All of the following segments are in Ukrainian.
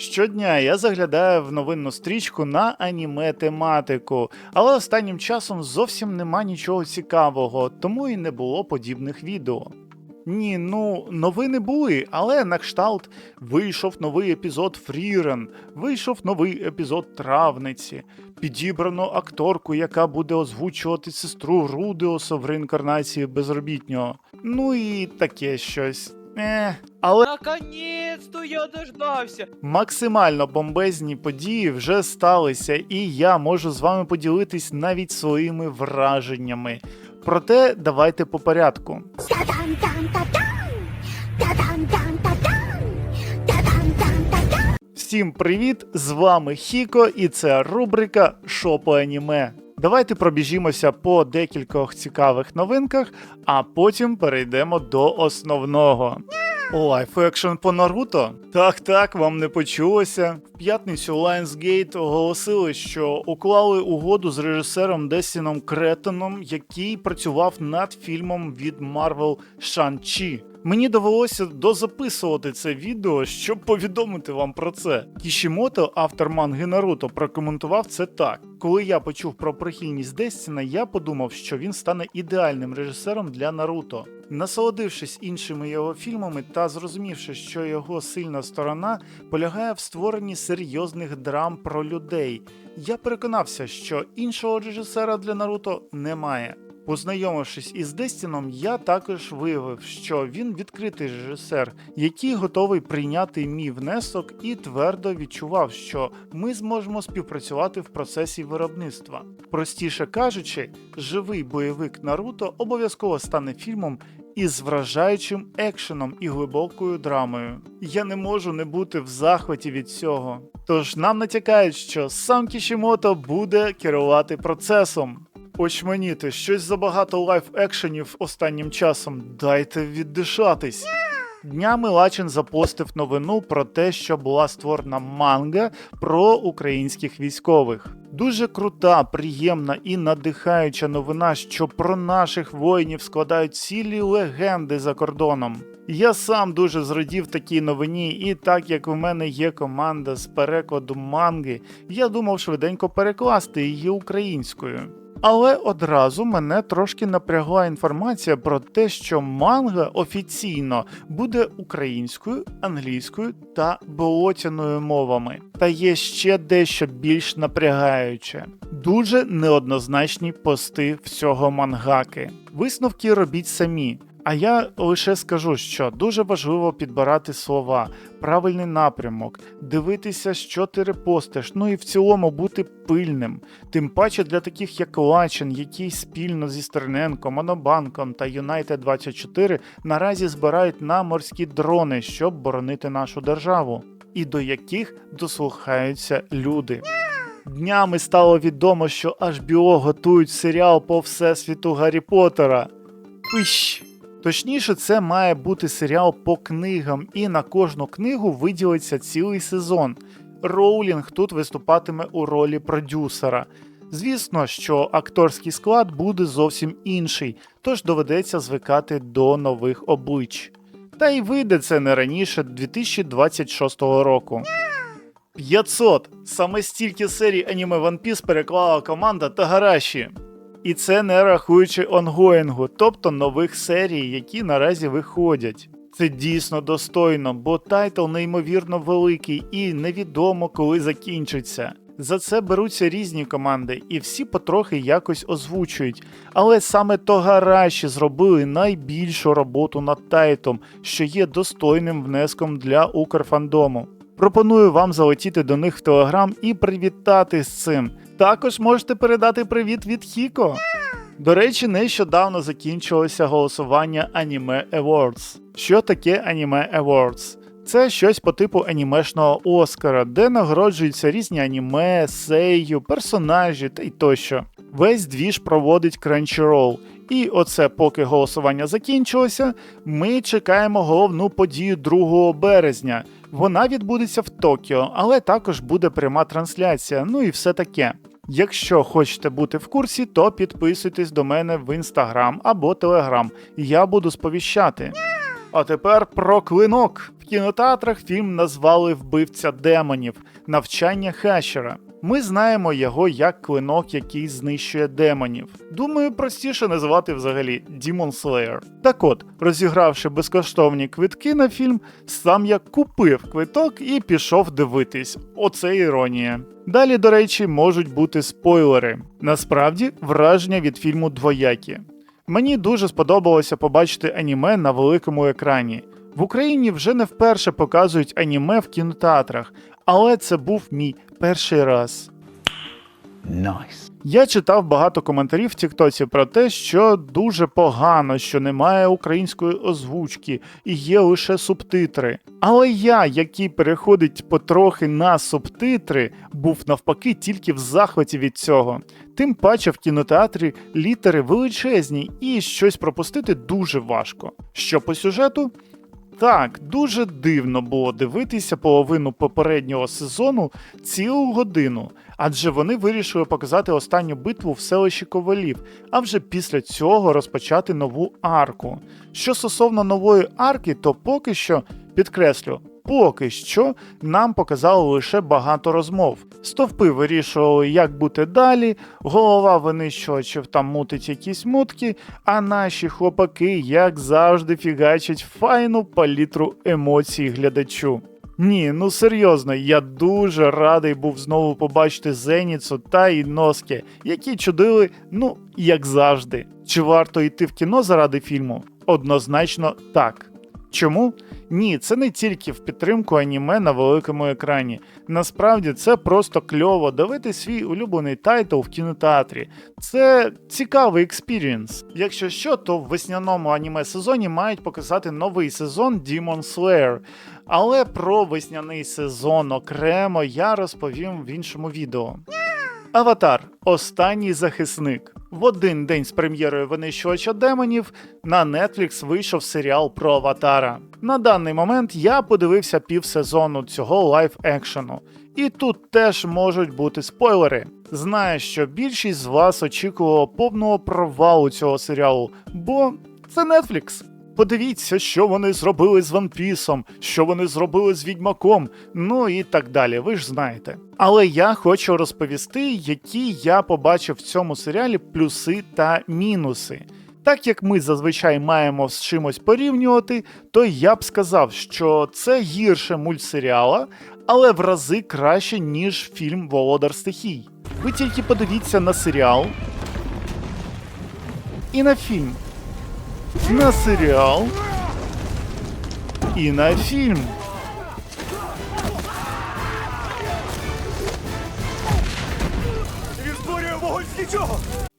Щодня я заглядаю в новинну стрічку на аніме тематику, але останнім часом зовсім нема нічого цікавого, тому і не було подібних відео. Ні, ну новини були, але на кшталт вийшов новий епізод Фрірен, вийшов новий епізод Травниці, підібрано акторку, яка буде озвучувати сестру Рудеоса в реінкарнації безробітнього. Ну і таке щось. Е, але Наконец-то я дождався. максимально бомбезні події вже сталися, і я можу з вами поділитись навіть своїми враженнями. Проте давайте по порядку. Всім привіт! З вами Хіко, і це рубрика «Що по аніме. Давайте пробіжімося по декількох цікавих новинках, а потім перейдемо до основного. Лайф екшн по Наруто? Так, так, вам не почулося. В п'ятницю Lionsgate оголосили, що уклали угоду з режисером Десіном Кретоном, який працював над фільмом від Marvel Shang-Chi. Мені довелося дозаписувати це відео, щоб повідомити вам про це. Кішімото, автор манги Наруто, прокоментував це так: коли я почув про прихильність Дестіна, я подумав, що він стане ідеальним режисером для Наруто. Насолодившись іншими його фільмами та зрозумівши, що його сильна сторона полягає в створенні серйозних драм про людей, я переконався, що іншого режисера для Наруто немає. Познайомившись із Дестіном, я також виявив, що він відкритий режисер, який готовий прийняти мій внесок і твердо відчував, що ми зможемо співпрацювати в процесі виробництва. Простіше кажучи, живий бойовик Наруто обов'язково стане фільмом із вражаючим екшеном і глибокою драмою. Я не можу не бути в захваті від цього. Тож нам натякають, що сам Кішімото буде керувати процесом. Очманіти, щось забагато лайф екшенів останнім часом. Дайте віддишатись. Днями Лачин запостив новину про те, що була створена манга про українських військових. Дуже крута, приємна і надихаюча новина, що про наших воїнів складають цілі легенди за кордоном. Я сам дуже зрадів такій новині, і так як у мене є команда з перекладу манги, я думав швиденько перекласти її українською. Але одразу мене трошки напрягла інформація про те, що манга офіційно буде українською, англійською та болотяною мовами. Та є ще дещо більш напрягаюче. Дуже неоднозначні пости всього мангаки. Висновки робіть самі. А я лише скажу, що дуже важливо підбирати слова, правильний напрямок, дивитися, що ти репостиш, ну і в цілому бути пильним. Тим паче для таких як Лачин, який спільно зі Стерненко, Монобанком та United 24 наразі збирають на морські дрони, щоб боронити нашу державу, і до яких дослухаються люди. Днями стало відомо, що HBO готують серіал по всесвіту Гаррі Поттера. Пищ! Точніше, це має бути серіал по книгам, і на кожну книгу виділиться цілий сезон. Роулінг тут виступатиме у ролі продюсера. Звісно, що акторський склад буде зовсім інший, тож доведеться звикати до нових облич. Та й вийде це не раніше 2026 року. 500! Саме стільки серій аніме One Piece переклала команда Тагараші. І це не рахуючи онгоїнгу, тобто нових серій, які наразі виходять. Це дійсно достойно, бо тайтл неймовірно великий і невідомо коли закінчиться. За це беруться різні команди, і всі потрохи якось озвучують. Але саме Тогараші зробили найбільшу роботу над тайтом, що є достойним внеском для Укрфандому. Пропоную вам залетіти до них в Телеграм і привітати з цим. Також можете передати привіт від Хіко. До речі, нещодавно закінчилося голосування Anime Awards. Що таке Anime Awards? Це щось по типу анімешного Оскара, де нагороджуються різні аніме, сейю, персонажі та й тощо. Весь двіж проводить Crunchyroll. І оце, поки голосування закінчилося, ми чекаємо головну подію 2 березня. Вона відбудеться в Токіо, але також буде пряма трансляція, ну і все таке. Якщо хочете бути в курсі, то підписуйтесь до мене в інстаграм або телеграм, я буду сповіщати. А тепер про клинок. В кінотеатрах фільм назвали Вбивця демонів навчання Хешера. Ми знаємо його як клинок, який знищує демонів. Думаю, простіше називати взагалі Demon Slayer. Так от, розігравши безкоштовні квитки на фільм, сам я купив квиток і пішов дивитись. Оце іронія. Далі, до речі, можуть бути спойлери. Насправді, враження від фільму двоякі. Мені дуже сподобалося побачити аніме на великому екрані. В Україні вже не вперше показують аніме в кінотеатрах, але це був мій перший раз. Nice. Я читав багато коментарів в Тіктоці про те, що дуже погано, що немає української озвучки і є лише субтитри. Але я, який переходить потрохи на субтитри, був навпаки тільки в захваті від цього. Тим паче в кінотеатрі літери величезні і щось пропустити дуже важко. Що по сюжету? Так, дуже дивно було дивитися половину попереднього сезону цілу годину, адже вони вирішили показати останню битву в селищі Ковалів, а вже після цього розпочати нову арку. Що стосовно нової арки, то поки що підкреслю. Поки що нам показали лише багато розмов. Стовпи вирішували, як бути далі, голова винищувачів там мутить якісь мутки, а наші хлопаки, як завжди, фігачать файну палітру емоцій глядачу. Ні, ну серйозно, я дуже радий був знову побачити Зеніцу та Іноске, які чудили, ну, як завжди. Чи варто йти в кіно заради фільму? Однозначно так. Чому? Ні, це не тільки в підтримку аніме на великому екрані. Насправді це просто кльово дивити свій улюблений тайтл в кінотеатрі. Це цікавий експірієнс. Якщо що, то в весняному аніме сезоні мають показати новий сезон Demon Slayer. Але про весняний сезон окремо я розповім в іншому відео. Аватар Останній захисник. В один день з прем'єрою винищувача демонів на Netflix вийшов серіал про Аватара. На даний момент я подивився півсезону цього лайв екшену. І тут теж можуть бути спойлери. Знаю, що більшість з вас очікувало повного провалу цього серіалу, бо це Netflix. Подивіться, що вони зробили з Piece, що вони зробили з Відьмаком, ну і так далі, ви ж знаєте. Але я хочу розповісти, які я побачив в цьому серіалі плюси та мінуси. Так як ми зазвичай маємо з чимось порівнювати, то я б сказав, що це гірше мультсеріала, але в рази краще, ніж фільм Володар стихій. Ви тільки подивіться на серіал і на фільм на серіал і на вогонь!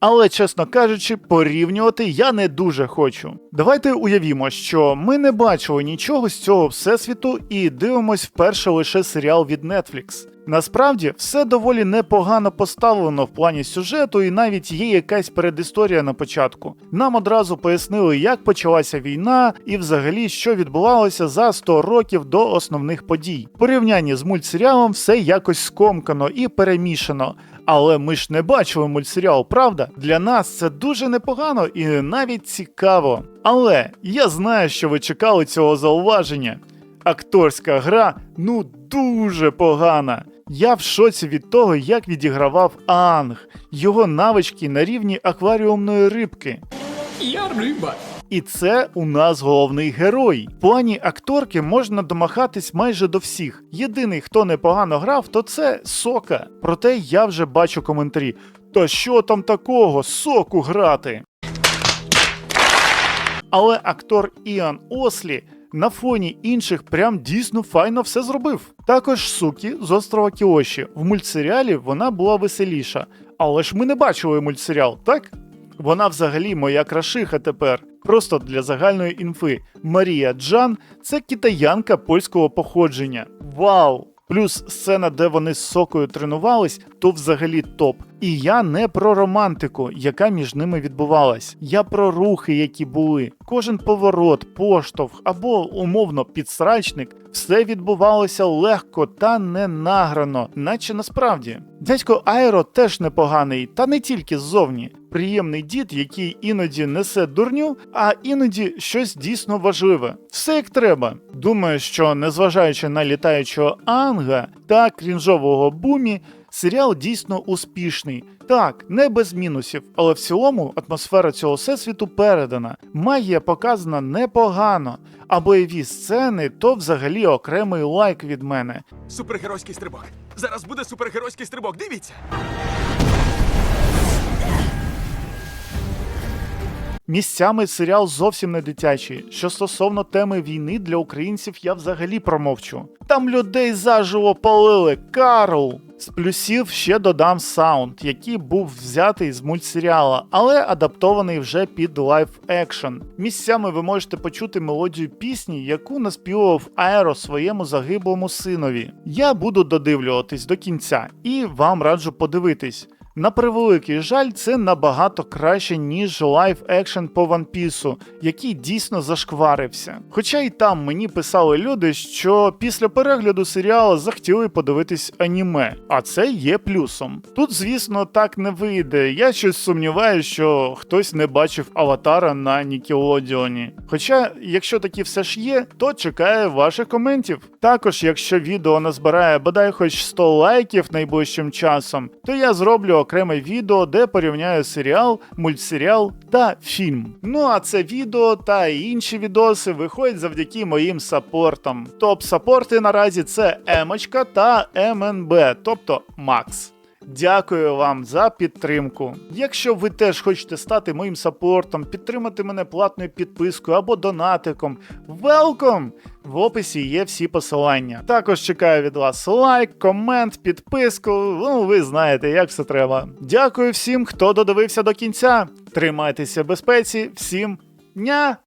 Але, чесно кажучи, порівнювати я не дуже хочу. Давайте уявімо, що ми не бачили нічого з цього всесвіту і дивимось вперше лише серіал від Netflix. Насправді все доволі непогано поставлено в плані сюжету, і навіть є якась передісторія на початку. Нам одразу пояснили, як почалася війна і взагалі що відбувалося за 100 років до основних подій. В порівнянні з мультсеріалом все якось скомкано і перемішано. Але ми ж не бачили мультсеріал, правда? Для нас це дуже непогано і навіть цікаво. Але я знаю, що ви чекали цього зауваження. Акторська гра ну дуже погана. Я в шоці від того, як відігравав Анг, його навички на рівні акваріумної рибки. Я риба. І це у нас головний герой. В плані акторки можна домахатись майже до всіх. Єдиний, хто непогано грав, то це сока. Проте я вже бачу коментарі. Та що там такого, соку грати? Але актор Іан Ослі на фоні інших прям дійсно файно все зробив. Також Сукі з острова Кіоші. В мультсеріалі вона була веселіша. Але ж ми не бачили мультсеріал, так? Вона взагалі моя крашиха тепер. Просто для загальної інфи. Марія Джан це китаянка польського походження. Вау! Плюс сцена, де вони з сокою тренувались, то взагалі топ. І я не про романтику, яка між ними відбувалась. Я про рухи, які були. Кожен поворот, поштовх або умовно підсрачник, все відбувалося легко та не награно, наче насправді. Дядько Айро теж непоганий, та не тільки ззовні. Приємний дід, який іноді несе дурню, а іноді щось дійсно важливе. Все як треба. Думаю, що незважаючи на літаючого Анга та крінжового бумі, серіал дійсно успішний. Так, не без мінусів, але в цілому атмосфера цього всесвіту передана. Магія показана непогано, а бойові сцени то взагалі окремий лайк від мене. Супергеройський стрибок. Зараз буде супергеройський стрибок. Дивіться. Місцями серіал зовсім не дитячий. Що стосовно теми війни для українців, я взагалі промовчу. Там людей заживо палили. Карл! З плюсів ще додам саунд, який був взятий з мультсеріала, але адаптований вже під лайв екшн. Місцями ви можете почути мелодію пісні, яку наспівував Аеро своєму загиблому синові. Я буду додивлюватись до кінця і вам раджу подивитись. На превеликий жаль, це набагато краще, ніж лайв екшен по One Piece, який дійсно зашкварився. Хоча і там мені писали люди, що після перегляду серіалу захотіли подивитись аніме, а це є плюсом. Тут, звісно, так не вийде. Я щось сумніваюся, що хтось не бачив аватара на Нікелодіоні. Хоча, якщо такі все ж є, то чекаю ваших коментів. Також, якщо відео назбирає бодай хоч 100 лайків найближчим часом, то я зроблю окреме відео, де порівняю серіал, мультсеріал та фільм. Ну а це відео та інші відоси виходять завдяки моїм сапортам. Топ-саппорти наразі це Емочка та МНБ, тобто Макс. Дякую вам за підтримку. Якщо ви теж хочете стати моїм саппортом, підтримати мене платною підпискою або донатиком, велком! В описі є всі посилання. Також чекаю від вас лайк, комент, підписку. Ну, ви знаєте, як все треба. Дякую всім, хто додивився до кінця. Тримайтеся в безпеці, всім ня!